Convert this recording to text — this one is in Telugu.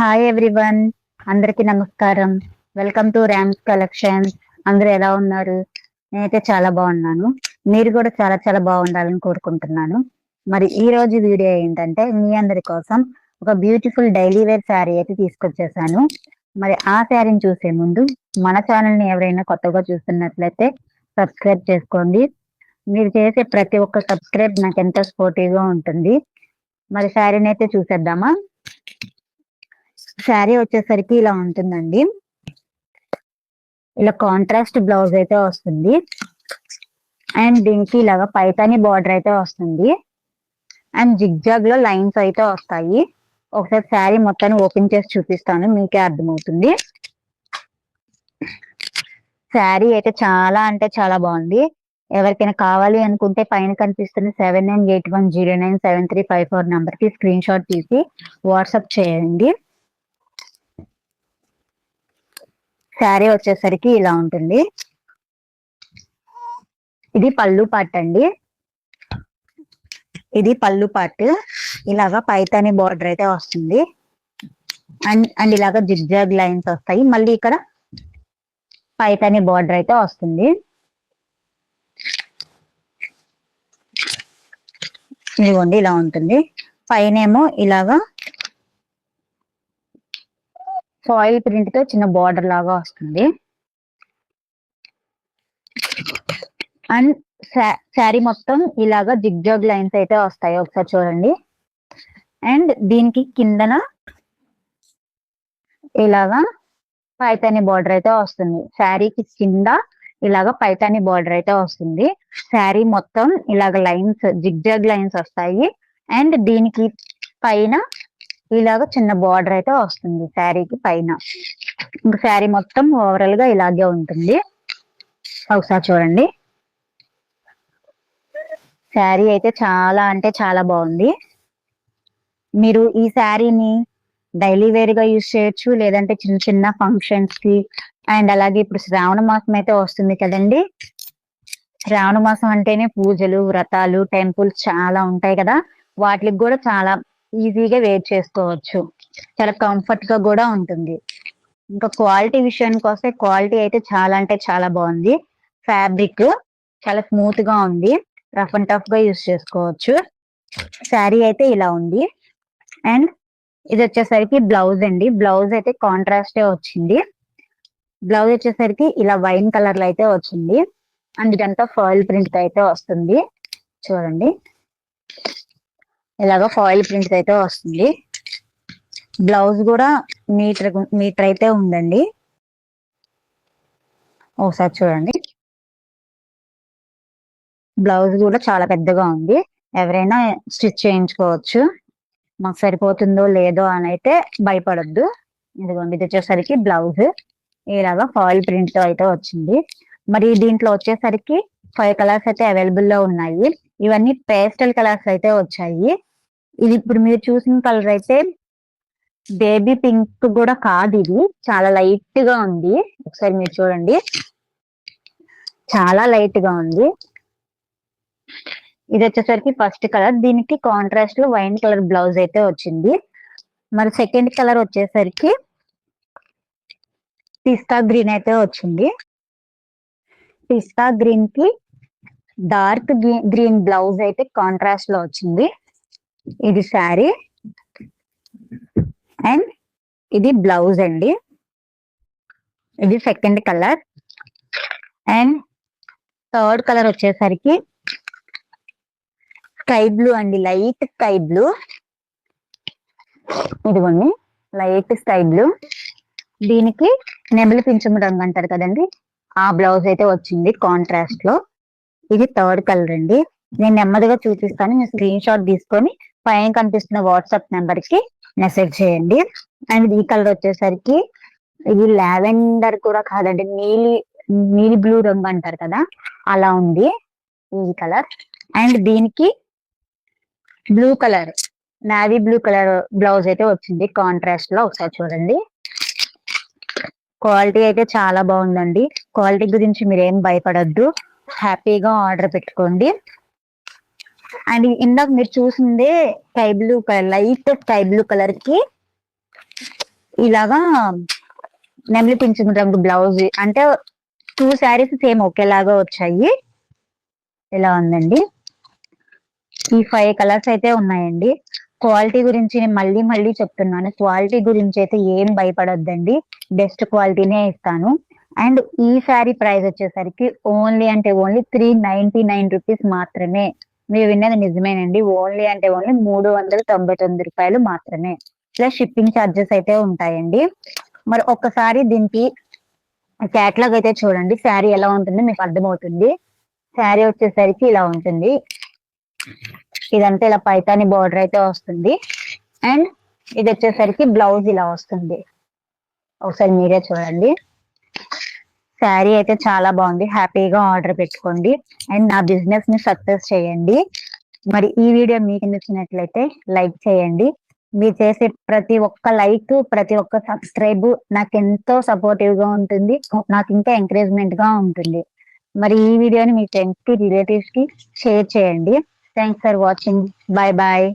హాయ్ ఎవ్రీవన్ అందరికి నమస్కారం. వెల్కమ్ టు ర్యామ్స్ కలెక్షన్ అందరూ ఎలా ఉన్నారు? నేనైతే చాలా బాగున్నాను. మీరు కూడా చాలా చాలా బాగుండాలని కోరుకుంటున్నాను. మరి ఈ రోజు వీడియో ఏంటంటే మీ అందరి కోసం ఒక బ్యూటిఫుల్ డైలీ వేర్ శారీ అయితే తీసుకొచ్చేసాను. మరి ఆ శారీని చూసే ముందు మన ఛానల్ని ఎవరైనా కొత్తగా చూస్తున్నట్లయితే సబ్స్క్రైబ్ చేసుకోండి. మీరు చేసే ప్రతి ఒక్క సబ్స్క్రైబ్ నాకు ఎంతో సపోర్టివ్గా ఉంటుంది. మరి శారీని అయితే చూసేద్దామా? శారీ వచ్చేసరికి ఇలా ఉంటుందండి. ఇలా కాంట్రాస్ట్ బ్లౌజ్ అయితే వస్తుంది. అండ్ దీనికి ఇలాగా పైతాని బార్డర్ అయితే వస్తుంది. అండ్ జిగ్జాగ్లో లైన్స్ అయితే వస్తాయి. ఒకసారి శారీ మొత్తాన్ని ఓపెన్ చేసి చూపిస్తాను. మీకే అర్థమవుతుంది. శారీ అయితే చాలా అంటే చాలా బాగుంది. ఎవరికైనా కావాలి అనుకుంటే పైన కనిపిస్తున్న seven nine eight one zero nine seven three five four నంబర్కి స్క్రీన్ షాట్ తీసి వాట్సాప్ చేయండి. శారీ వచ్చేసరికి ఇలా ఉంటుంది. ఇది పళ్ళు పాట్ అండి. ఇది పళ్ళు పాట్ ఇలాగా పైతాని బార్డర్ అయితే వస్తుంది. అండ్ అండ్ ఇలాగా జిగ్జాగ్ లైన్స్ వస్తాయి. మళ్ళీ ఇక్కడ పైతాని బార్డర్ అయితే వస్తుంది. ఇదిగోండి ఇలా ఉంటుంది. పైనేమో ఇలాగా ఫాయిల్ ప్రింట్తో చిన్న బార్డర్ లాగా వస్తుంది. అండ్ శారీ మొత్తం ఇలాగా జిగ్జాగ్ లైన్స్ అయితే వస్తాయి ఒకసారి చూడండి. అండ్ దీనికి కిందన ఇలాగా పైతాని బార్డర్ అయితే వస్తుంది. శారీకి కింద ఇలాగ పైతాని బార్డర్ అయితే వస్తుంది. శారీ మొత్తం ఇలాగ లైన్స్ జిగ్జాగ్ లైన్స్ వస్తాయి. అండ్ దీనికి పైన ఇలాగ చిన్న బార్డర్ అయితే వస్తుంది శారీకి పైన. ఇంకా శారీ మొత్తం ఓవరాల్గా ఇలాగే ఉంటుంది. ఒకసారి చూడండి. శారీ అయితే చాలా అంటే చాలా బాగుంది. మీరు ఈ శారీని డైలీ వేర్గా యూజ్ చేయొచ్చు లేదంటే చిన్న చిన్న ఫంక్షన్స్కి. అండ్ అలాగే ఇప్పుడు శ్రావణ మాసం అయితే వస్తుంది కదండి. శ్రావణ మాసం అంటేనే పూజలు వ్రతాలు టెంపుల్స్ చాలా ఉంటాయి కదా. వాటికి కూడా చాలా ఈజీగా వేర్ చేసుకోవచ్చు. చాలా కంఫర్ట్గా కూడా ఉంటుంది. ఇంకా క్వాలిటీ విషయానికి వస్తే క్వాలిటీ అయితే చాలా అంటే చాలా బాగుంది. ఫ్యాబ్రిక్ చాలా స్మూత్గా ఉంది. రఫ్ అండ్ టఫ్గా యూస్ చేసుకోవచ్చు. శారీ అయితే ఇలా ఉంది. అండ్ ఇది వచ్చేసరికి బ్లౌజ్ అండి. బ్లౌజ్ అయితే కాంట్రాస్టే వచ్చింది. బ్లౌజ్ వచ్చేసరికి ఇలా వైన్ కలర్లో అయితే వచ్చింది. అండ్ ఇదంతా ఫాయిల్ ప్రింట్ అయితే వస్తుంది. చూడండి. ఇలాగ ఫాయిల్ ప్రింట్ అయితే వస్తుంది. బ్లౌజ్ కూడా మీటర్ మీటర్ అయితే ఉందండి. ఒకసారి చూడండి. బ్లౌజ్ కూడా చాలా పెద్దగా ఉంది. ఎవరైనా స్టిచ్ చేయించుకోవచ్చు. మాకు సరిపోతుందో లేదో అని అయితే భయపడొద్దు. ఇదిగోండి ఇది వచ్చేసరికి బ్లౌజ్ ఇలాగా ఫాయిల్ ప్రింట్ అయితే వచ్చింది. మరి దీంట్లో వచ్చేసరికి ఫైవ్ కలర్స్ అయితే అవైలబుల్లో ఉన్నాయి. ఇవన్నీ పేస్టల్ కలర్స్ అయితే వచ్చాయి. ఇది ఇప్పుడు మీరు చూసిన కలర్ అయితే బేబీ పింక్ కూడా కాదు ఇది. చాలా లైట్గా ఉంది. ఒకసారి మీరు చూడండి. చాలా లైట్గా ఉంది. ఇది వచ్చేసరికి ఫస్ట్ కలర్ దీనికి కాంట్రాస్ట్లో వైన్ కలర్ బ్లౌజ్ అయితే వచ్చింది. మరి సెకండ్ కలర్ వచ్చేసరికి పిస్తా గ్రీన్ అయితే వచ్చింది. పిస్తా గ్రీన్కి డార్క్ గ్రీన్ బ్లౌజ్ అయితే కాంట్రాస్ట్లో వచ్చింది. ఇది శారీ. అండ్ ఇది బ్లౌజ్ అండి. ఇది second colour and third colour వచ్చేసరికి స్కై బ్లూ అండి. Light sky blue. ఇదిగోండి. Light sky blue. దీనికి నెమలి పింఛము రంగు అంటారు కదండి. ఆ బ్లౌజ్ అయితే వచ్చింది కాంట్రాస్ట్లో. ఇది థర్డ్ కలర్ అండి. నేను నెమ్మదిగా చూపిస్తాను. మీరు స్క్రీన్ షాట్ తీసుకొని పైన కనిపిస్తున్న వాట్సాప్ నెంబర్కి మెసేజ్ చేయండి. అండ్ ఈ కలర్ వచ్చేసరికి ఇది లావెండర్ కూడా కాదండి నీలి నీలి బ్లూ రంగు అంటారు కదా అలా ఉంది ఈ కలర్. అండ్ దీనికి blue colour navy blue colour blouse అయితే వచ్చింది కాంట్రాస్ట్లో ఒకసారి చూడండి. క్వాలిటీ అయితే చాలా బాగుందండి. క్వాలిటీ గురించి మీరేం భయపడద్దు. హ్యాపీగా ఆర్డర్ పెట్టుకోండి. అండ్ ఇందాక మీరు చూసిందే sky blue colour light sky blue కలర్కి ఇలాగా నెమలి పింఛన్ రంగు బ్లౌజ్ అంటే టూ శారీస్ సేమ్ ఒకేలాగా వచ్చాయి. ఇలా ఉందండి? ఈ ఫైవ్ కలర్స్ అయితే ఉన్నాయండి. క్వాలిటీ గురించి నేను మళ్ళీ మళ్ళీ చెప్తున్నాను. క్వాలిటీ గురించి అయితే ఏం భయపడొద్దండి. బెస్ట్ క్వాలిటీనే ఇస్తాను. అండ్ ఈ శారీ ప్రైస్ వచ్చేసరికి ఓన్లీ అంటే only three ninety nine rupees మాత్రమే. మీరు విన్నది నిజమేనండి. ఓన్లీ అంటే ఓన్లీ మూడు వందల తొంభై తొమ్మిది రూపాయలు మాత్రమే. ప్లస్ షిప్పింగ్ ఛార్జెస్ అయితే ఉంటాయండి. మరి ఒక్కసారి దీనికి క్యాట్లాగ్ అయితే చూడండి. శారీ ఎలా ఉంటుందో మీకు అర్థమవుతుంది. శారీ వచ్చేసరికి ఇలా ఉంటుంది. ఇదంతా ఇలా పైతాని బార్డర్ అయితే వస్తుంది. అండ్ ఇది వచ్చేసరికి బ్లౌజ్ ఇలా వస్తుంది. ఒకసారి మీరే చూడండి. శారీ అయితే చాలా బాగుంది. హ్యాపీగా ఆర్డర్ పెట్టుకోండి. అండ్ నా బిజినెస్ని సక్సెస్ చేయండి. మరి ఈ వీడియో మీకు నచ్చినట్లయితే లైక్ చేయండి. మీరు చేసే ప్రతి ఒక్క లైక్ ప్రతి ఒక్క సబ్స్క్రైబ్ నాకు ఎంతో సపోర్టివ్గా ఉంటుంది. నాకు ఇంకా ఎంకరేజ్మెంట్గా ఉంటుంది. మరి ఈ వీడియోని మీ ఫ్రెండ్స్కి రిలేటివ్స్కి షేర్ చేయండి. Thanks for watching. Bye bye.